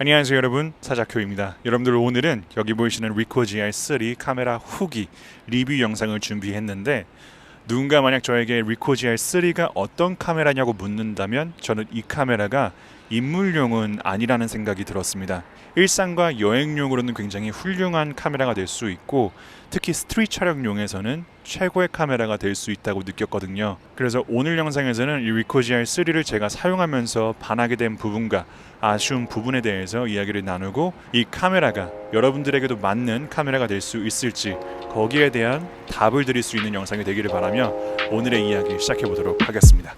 안녕하세요 여러분. 사자표입니다. 여러분들 오늘은 여기 보이시는 리코 GR3 카메라 후기 리뷰 영상을 준비했는데 누군가 만약 저에게 리코 GR3가 어떤 카메라냐고 묻는다면 저는 이 카메라가 인물용은 아니라는 생각이 들었습니다 일상과 여행용으로는 굉장히 훌륭한 카메라가 될 수 있고 특히 스트릿 촬영용에서는 최고의 카메라가 될 수 있다고 느꼈거든요. 그래서 오늘 영상에서는 이 리코 GR3를 제가 사용하면서 반하게 된 부분과 아쉬운 부분에 대해서 이야기를 나누고 이 카메라가 여러분들에게도 맞는 카메라가 될 수 있을지 거기에 대한 답을 드릴 수 있는 영상이 되기를 바라며 오늘의 이야기 시작해 보도록 하겠습니다.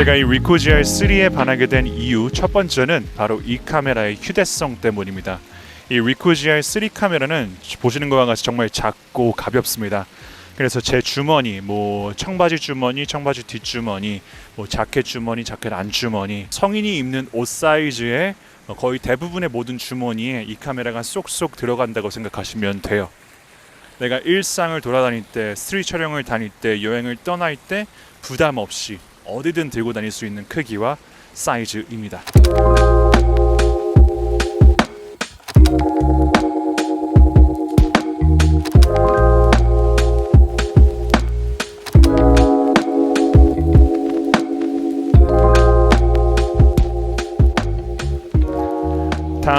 제가 이 리코 GR3에 반하게 된 이유 첫 번째는 바로 이 카메라의 휴대성 때문입니다. 이 리코 GR3 카메라는 보시는 것과 같이 정말 작고 가볍습니다. 그래서 제 주머니, 뭐 청바지 주머니, 청바지 뒷주머니, 뭐 자켓 주머니, 자켓 안주머니, 성인이 입는 옷 사이즈의 거의 대부분의 모든 주머니에 이 카메라가 쏙쏙 들어간다고 생각하시면 돼요. 내가 일상을 돌아다닐 때, 스트릿 촬영을 다닐 때, 여행을 떠날 때 부담 없이 어디든 들고 다닐 수 있는 크기와 사이즈입니다.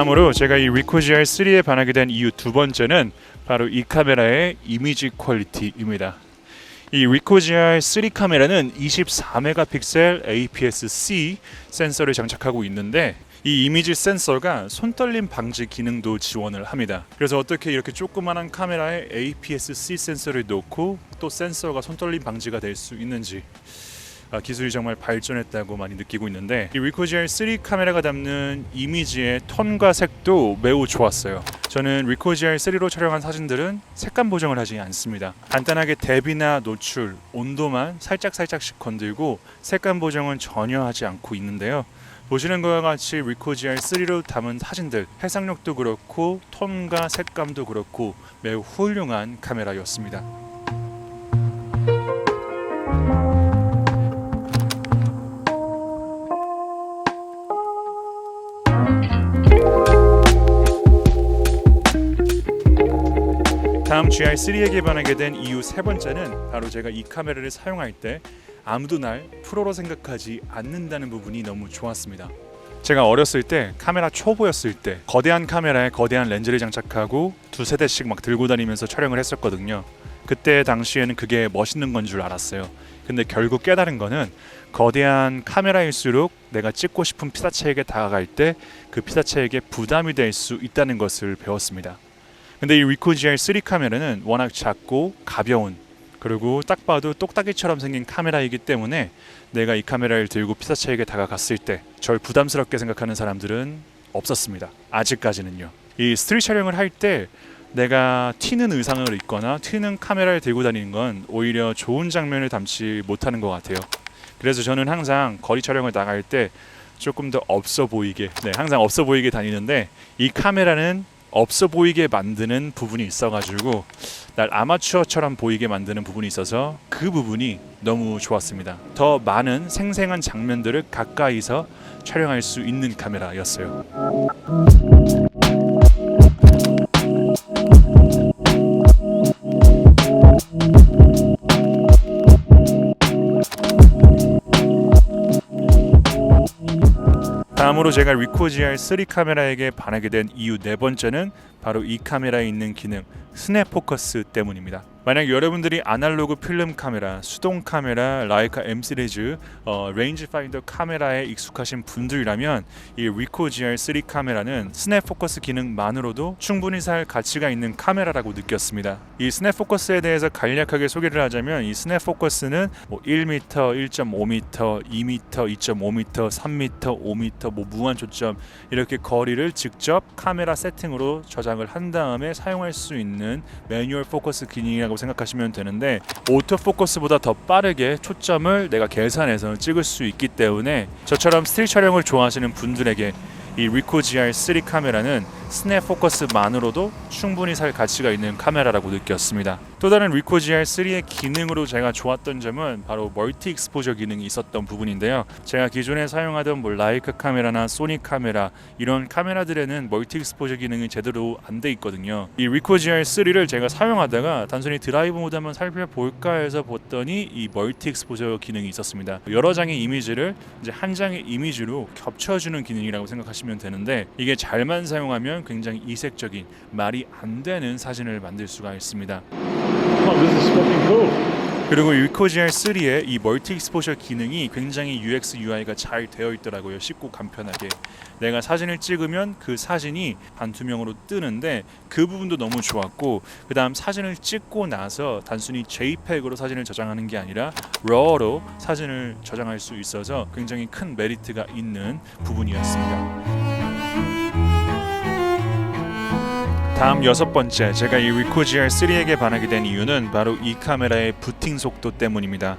다음으로 제가 이 리코 GR3에 반하게 된 이유 두 번째는 바로 이 카메라의 이미지 퀄리티입니다. 이 리코 GR3 카메라는 24메가픽셀 APS-C 센서를 장착하고 있는데 이 이미지 센서가 손떨림 방지 기능도 지원을 합니다. 그래서 어떻게 이렇게 조그만한 카메라에 APS-C 센서를 놓고 또 센서가 손떨림 방지가 될 수 있는지 아, 기술이 정말 발전했다고 많이 느끼고 있는데 이 리코 GR3 카메라가 담는 이미지의 톤과 색도 매우 좋았어요. 저는 리코 GR3로 촬영한 사진들은 색감 보정을 하지 않습니다. 간단하게 대비나 노출, 온도만 살짝 살짝씩 건들고 색감 보정은 전혀 하지 않고 있는데요. 보시는 것과 같이 리코 GR3로 담은 사진들 해상력도 그렇고 톤과 색감도 그렇고 매우 훌륭한 카메라였습니다. 다음 GR3에게 반하게 된 이유 세 번째는 바로 제가 이 카메라를 사용할 때 아무도 날 프로로 생각하지 않는다는 부분이 너무 좋았습니다. 제가 어렸을 때 카메라 초보였을 때 거대한 카메라에 거대한 렌즈를 장착하고 두세 대씩 막 들고 다니면서 촬영을 했었거든요. 그때 당시에는 그게 멋있는 건 줄 알았어요. 근데 결국 깨달은 거는 거대한 카메라일수록 내가 찍고 싶은 피사체에게 다가갈 때 그 피사체에게 부담이 될 수 있다는 것을 배웠습니다. 근데 이 리코 GR3 카메라는 워낙 작고 가벼운 그리고 딱 봐도 똑딱이처럼 생긴 카메라이기 때문에 내가 이 카메라를 들고 피사체에게 다가갔을 때 절 부담스럽게 생각하는 사람들은 없었습니다. 아직까지는요. 이 스트릿 촬영을 할 때 내가 튀는 의상을 입거나 튀는 카메라를 들고 다니는 건 오히려 좋은 장면을 담지 못하는 것 같아요. 그래서 저는 항상 거리 촬영을 나갈 때 조금 더 없어 보이게, 네, 항상 없어 보이게 다니는데 이 카메라는 없어 보이게 만드는 부분이 있어가지고 날 아마추어처럼 보이게 만드는 부분이 있어서 그 부분이 너무 좋았습니다. 더 많은 생생한 장면들을 가까이서 촬영할 수 있는 카메라였어요. 제가 리코 GR3 카메라에게 반하게 된 이유 네 번째는 바로 이 카메라에 있는 기능 스냅 포커스 때문입니다. 만약 여러분들이 아날로그 필름 카메라, 수동 카메라, 라이카 M 시리즈, 어, 레인지 파인더 카메라에 익숙하신 분들이라면 이 리코 GR3 카메라는 스냅 포커스 기능만으로도 충분히 살 가치가 있는 카메라라고 느꼈습니다. 이 스냅 포커스에 대해서 간략하게 소개를 하자면 이 스냅 포커스는 뭐 1m, 1.5m, 2m, 2.5m, 3m, 5m 뭐 무한 초점 이렇게 거리를 직접 카메라 세팅으로 저장을 한 다음에 사용할 수 있는 매뉴얼 포커스 기능이라고 기능이 라고 생각하시면 되는데 오토포커스보다 더 빠르게 초점을 내가 계산해서 찍을 수 있기 때문에 저처럼 스틸 촬영을 좋아하시는 분들에게 이 리코 GR3 카메라는 스냅 포커스만으로도 충분히 살 가치가 있는 카메라라고 느꼈습니다. 또 다른 리코 GR3의 기능으로 제가 좋았던 점은 바로 멀티 익스포저 기능이 있었던 부분인데요. 제가 기존에 사용하던 뭐 라이카 카메라나 소니 카메라 이런 카메라들에는 멀티 익스포저 기능이 제대로 안 돼 있거든요. 이 리코 GR3를 제가 사용하다가 단순히 드라이브 모드 한번 살펴볼까 해서 봤더니 이 멀티 익스포저 기능이 있었습니다. 여러 장의 이미지를 이제 한 장의 이미지로 겹쳐주는 기능이라고 생각하시면 되는데 이게 잘만 사용하면 굉장히 이색적인 말이 안 되는 사진을 만들 수가 있습니다. Oh. 그리고 리코 GR3의 이 멀티 익스포저 기능이 굉장히 UX UI가 잘 되어 있더라고요. 쉽고 간편하게. 내가 사진을 찍으면 그 사진이 반투명으로 뜨는데 그 부분도 너무 좋았고 그다음 사진을 찍고 나서 단순히 JPEG으로 사진을 저장하는 게 아니라 RAW로 사진을 저장할 수 있어서 굉장히 큰 메리트가 있는 부분이었습니다. 다음 여섯 번째 제가 이 리코 GR3에게 반하게 된 이유는 바로 이 카메라의 부팅 속도 때문입니다.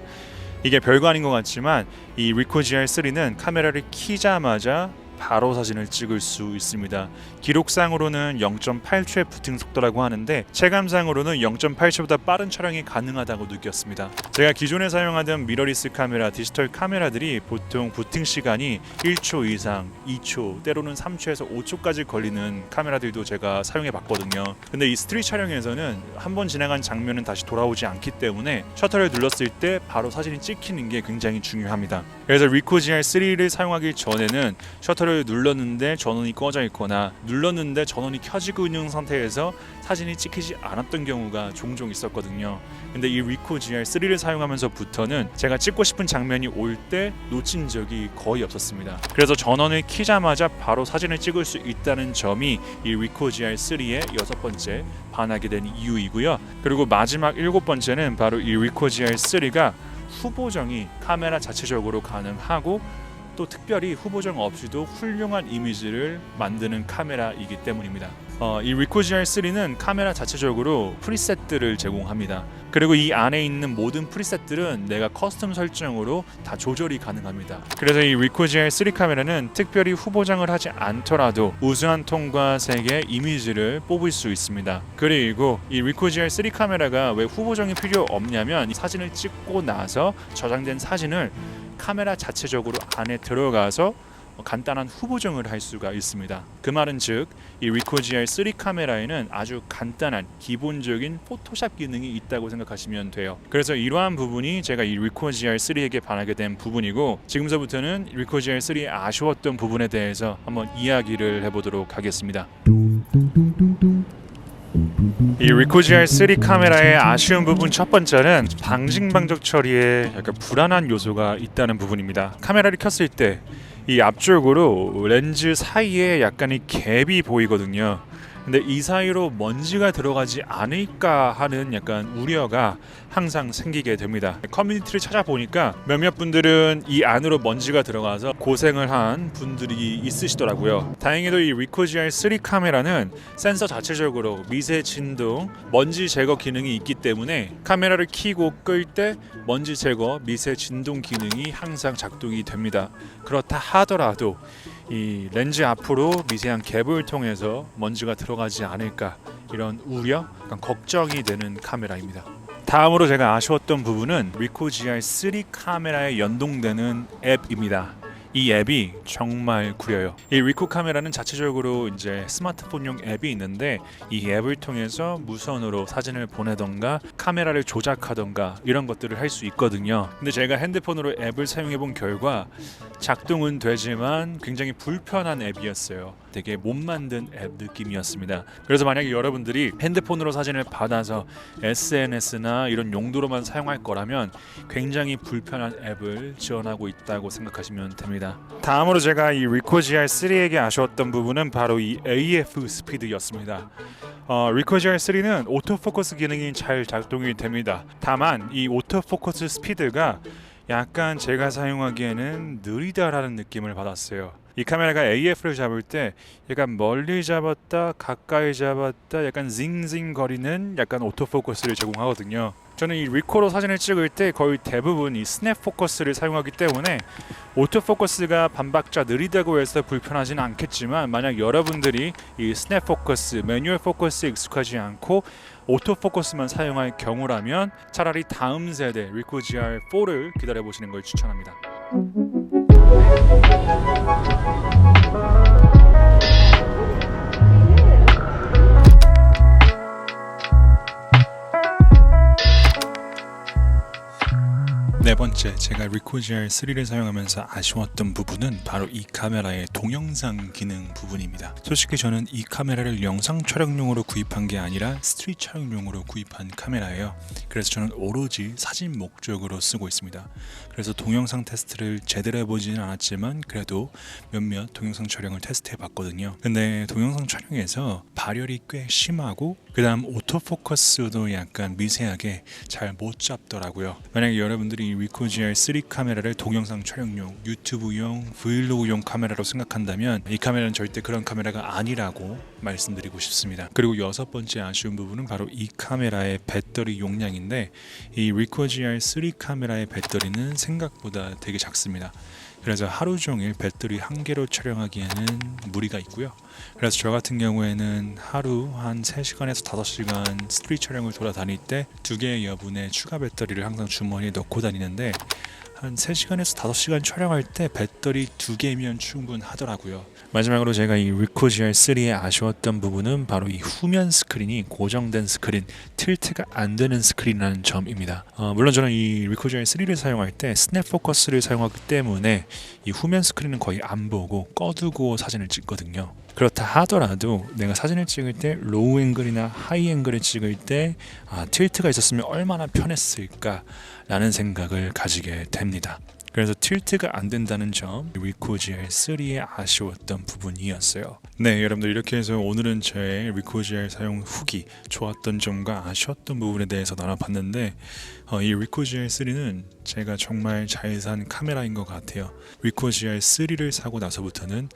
이게 별거 아닌 것 같지만 이 리코 GR3는 카메라를 키자마자 바로 사진을 찍을 수 있습니다. 기록상으로는 0.8초의 부팅 속도라고 하는데 체감상으로는 0.8초보다 빠른 촬영이 가능하다고 느꼈습니다. 제가 기존에 사용하던 미러리스 카메라, 디지털 카메라들이 보통 부팅 시간이 1초 이상, 2초, 때로는 3초에서 5초까지 걸리는 카메라들도 제가 사용해 봤거든요. 근데 이 스트릿 촬영에서는 한 번 지나간 장면은 다시 돌아오지 않기 때문에 셔터를 눌렀을 때 바로 사진이 찍히는 게 굉장히 중요합니다. 그래서 리코 GR3를 사용하기 전에는 셔터를 눌렀는데 전원이 꺼져 있거나 눌렀는데 전원이 켜지고 있는 상태에서 사진이 찍히지 않았던 경우가 종종 있었거든요. 근데 이 리코 GR3를 사용하면서부터는 제가 찍고 싶은 장면이 올 때 놓친 적이 거의 없었습니다. 그래서 전원을 키자마자 바로 사진을 찍을 수 있다는 점이 이 리코 GR3의 여섯 번째 반하게 된 이유이고요. 그리고 마지막 일곱 번째는 바로 이 리코 GR3가 후보정이 카메라 자체적으로 가능하고 또 특별히 후보정 없이도 훌륭한 이미지를 만드는 카메라이기 때문입니다. 어, 이 리코 GR3는 카메라 자체적으로 프리셋들을 제공합니다. 그리고 이 안에 있는 모든 프리셋들은 내가 커스텀 설정으로 다 조절이 가능합니다. 그래서 이 리코 GR3 카메라는 특별히 후보정을 하지 않더라도 우수한 톤과 색의 이미지를 뽑을 수 있습니다. 그리고 이 리코 GR3 카메라가 왜 후보정이 필요 없냐면 이 사진을 찍고 나서 저장된 사진을 카메라 자체적으로 안에 들어가서 간단한 후보정을 할 수가 있습니다. 그 말은 즉, 이 리코 GR3 카메라에는 아주 간단한 기본적인 포토샵 기능이 있다고 생각하시면 돼요. 그래서 이러한 부분이 제가 이 리코 GR3에게 반하게 된 부분이고 지금서부터는 리코 GR3의 아쉬웠던 부분에 대해서 한번 이야기를 해보도록 하겠습니다. 이 리코 GR3 카메라의 아쉬운 부분 첫 번째는 방징방적 처리에 약간 불안한 요소가 있다는 부분입니다. 카메라를 켰을 때 이 앞쪽으로 렌즈 사이에 약간의 갭이 보이거든요. 근데 이 사이로 먼지가 들어가지 않을까 하는 약간 우려가 항상 생기게 됩니다. 커뮤니티를 찾아보니까 몇몇 분들은 이 안으로 먼지가 들어가서 고생을 한 분들이 있으시더라고요. 다행히도 이 리코 GR3 카메라는 센서 자체적으로 미세 진동, 먼지 제거 기능이 있기 때문에 카메라를 켜고 끌 때 먼지 제거, 미세 진동 기능이 항상 작동이 됩니다. 그렇다 하더라도 이 렌즈 앞으로 미세한 갭을 통해서 먼지가 들어가지 않을까 이런 우려, 약간 걱정이 되는 카메라입니다. 다음으로 제가 아쉬웠던 부분은 리코 GR3 카메라에 연동되는 앱입니다. 이 앱이 정말 구려요. 이 리코 카메라는 자체적으로 이제 스마트폰용 앱이 있는데 이 앱을 통해서 무선으로 사진을 보내던가 카메라를 조작하던가 이런 것들을 할 수 있거든요. 근데 제가 핸드폰으로 앱을 사용해 본 결과 작동은 되지만 굉장히 불편한 앱이었어요. 되게 못 만든 앱 느낌이었습니다. 그래서 만약에 여러분들이 핸드폰으로 사진을 받아서 SNS나 이런 용도로만 사용할 거라면 굉장히 불편한 앱을 지원하고 있다고 생각하시면 됩니다. 다음으로 제가 이 리코 GR3에게 아쉬웠던 부분은 바로 이 AF 스피드였습니다. 어, 리코 GR3는 오토포커스 기능이 잘 작동이 됩니다. 다만 이 오토포커스 스피드가 약간 제가 사용하기에는 느리다라는 느낌을 받았어요. 이 카메라가 AF를 잡을 때 약간 멀리 잡았다 가까이 잡았다 약간 징징 거리는 약간 오토포커스를 제공하거든요. 저는 이 리코더 사진을 찍을 때 거의 대부분 이 스냅 포커스를 사용하기 때문에 오토포커스가 반박자 느리다고 해서 불편하지는 않겠지만 만약 여러분들이 이 스냅 포커스, 매뉴얼 포커스에 익숙하지 않고 오토포커스만 사용할 경우라면 차라리 다음 세대 리코 GR4를 기다려 보시는 걸 추천합니다. 네 번째, 제가 리코 GR3를 사용하면서 아쉬웠던 부분은 바로 이 카메라의 동영상 기능 부분입니다. 솔직히 저는 이 카메라를 영상 촬영용으로 구입한 게 아니라 스트릿 촬영용으로 구입한 카메라예요. 그래서 저는 오로지 사진 목적으로 쓰고 있습니다. 그래서 동영상 테스트를 제대로 해보지는 않았지만 그래도 몇몇 동영상 촬영을 테스트해 봤거든요. 근데 동영상 촬영에서 발열이 꽤 심하고 그 다음 오토포커스도 약간 미세하게 잘 못 잡더라고요. 만약에 여러분들이 이 리코 GR3 카메라를 동영상 촬영용, 유튜브용, 브이로그용 카메라로 생각한다면 이 카메라는 절대 그런 카메라가 아니라고 말씀드리고 싶습니다. 그리고 여섯 번째 아쉬운 부분은 바로 이 카메라의 배터리 용량인데 이 리코 GR3 카메라의 배터리는 생각보다 되게 작습니다. 그래서 하루 종일 배터리 한 개로 촬영하기에는 무리가 있고요. 그래서 저 같은 경우에는 하루 한 3시간에서 5시간 스트릿 촬영을 돌아다닐 때 두 개의 여분의 추가 배터리를 항상 주머니에 넣고 다니는데 한 3시간에서 5시간 촬영할 때 배터리 두 개면 충분하더라고요. 마지막으로 제가 이 리코 GR3에 아쉬웠던 부분은 바로 이 후면 스크린이 고정된 스크린, 틸트가 안 되는 스크린이라는 점입니다. 어, 물론 저는 이 리코 GR3를 사용할 때 스냅 포커스를 사용하기 때문에 이 후면 스크린은 거의 안 보고 꺼두고 사진을 찍거든요. 그렇다 하더라도 내가 사진을 찍을 때 로우 앵글이나 하이 앵글을 찍을 때 아, 틸트가 있었으면 얼마나 편했을까 라는 생각을 가지게 됩니다. 그래서 틸트가 안 된다는 점 리코 GR3의 아쉬웠던 부분이었어요. 네, 여러분들 이렇게 해서 오늘은 제 리코 GR 사용 후기 좋았던 점과 아쉬웠던 부분에 대해서 나눠봤는데 어, 이 리코 GR3는 제가 정말 잘 산 카메라인 것 같아요. 리코 GR3를 사고 나서부터는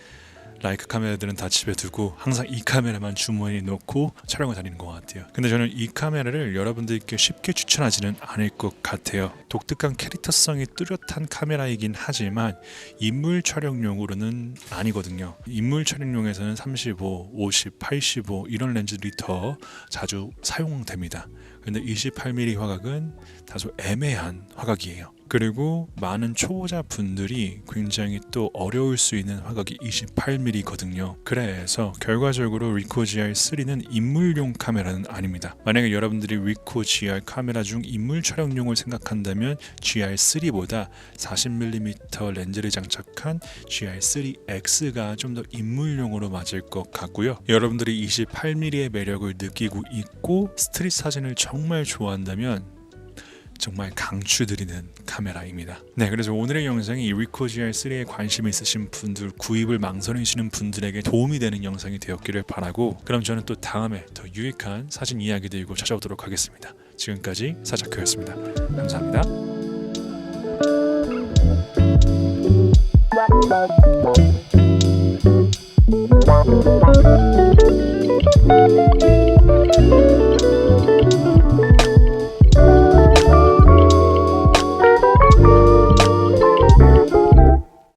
라이크 카메라들은 다 집에 두고 항상 이 카메라만 주머니에 넣고 촬영을 다니는 것 같아요. 근데 저는 이 카메라를 여러분들께 쉽게 추천하지는 않을 것 같아요. 독특한 캐릭터성이 뚜렷한 카메라이긴 하지만 인물 촬영용으로는 아니거든요. 인물 촬영용에서는 35, 50, 85 이런 렌즈들이 더 자주 사용됩니다. 근데 28mm 화각은 다소 애매한 화각이에요. 그리고 많은 초보자 분들이 굉장히 또 어려울 수 있는 화각이 28mm거든요. 그래서 결과적으로 리코 GR3는 인물용 카메라는 아닙니다. 만약에 여러분들이 리코 GR 카메라 중 인물 촬영용을 생각한다면 GR3보다 40mm 렌즈를 장착한 GR3X가 좀 더 인물용으로 맞을 것 같고요. 여러분들이 28mm의 매력을 느끼고 있고 스트릿 사진을 정말 좋아한다면 정말 강추드리는 카메라입니다. 네, 그래서 오늘의 영상이 이 리코 GR3에 관심 있으신 분들, 구입을 망설이시는 분들에게 도움이 되는 영상이 되었기를 바라고 그럼 저는 또 다음에 더 유익한 사진 이야기 들고 찾아오도록 하겠습니다. 지금까지 사자크였습니다. 감사합니다.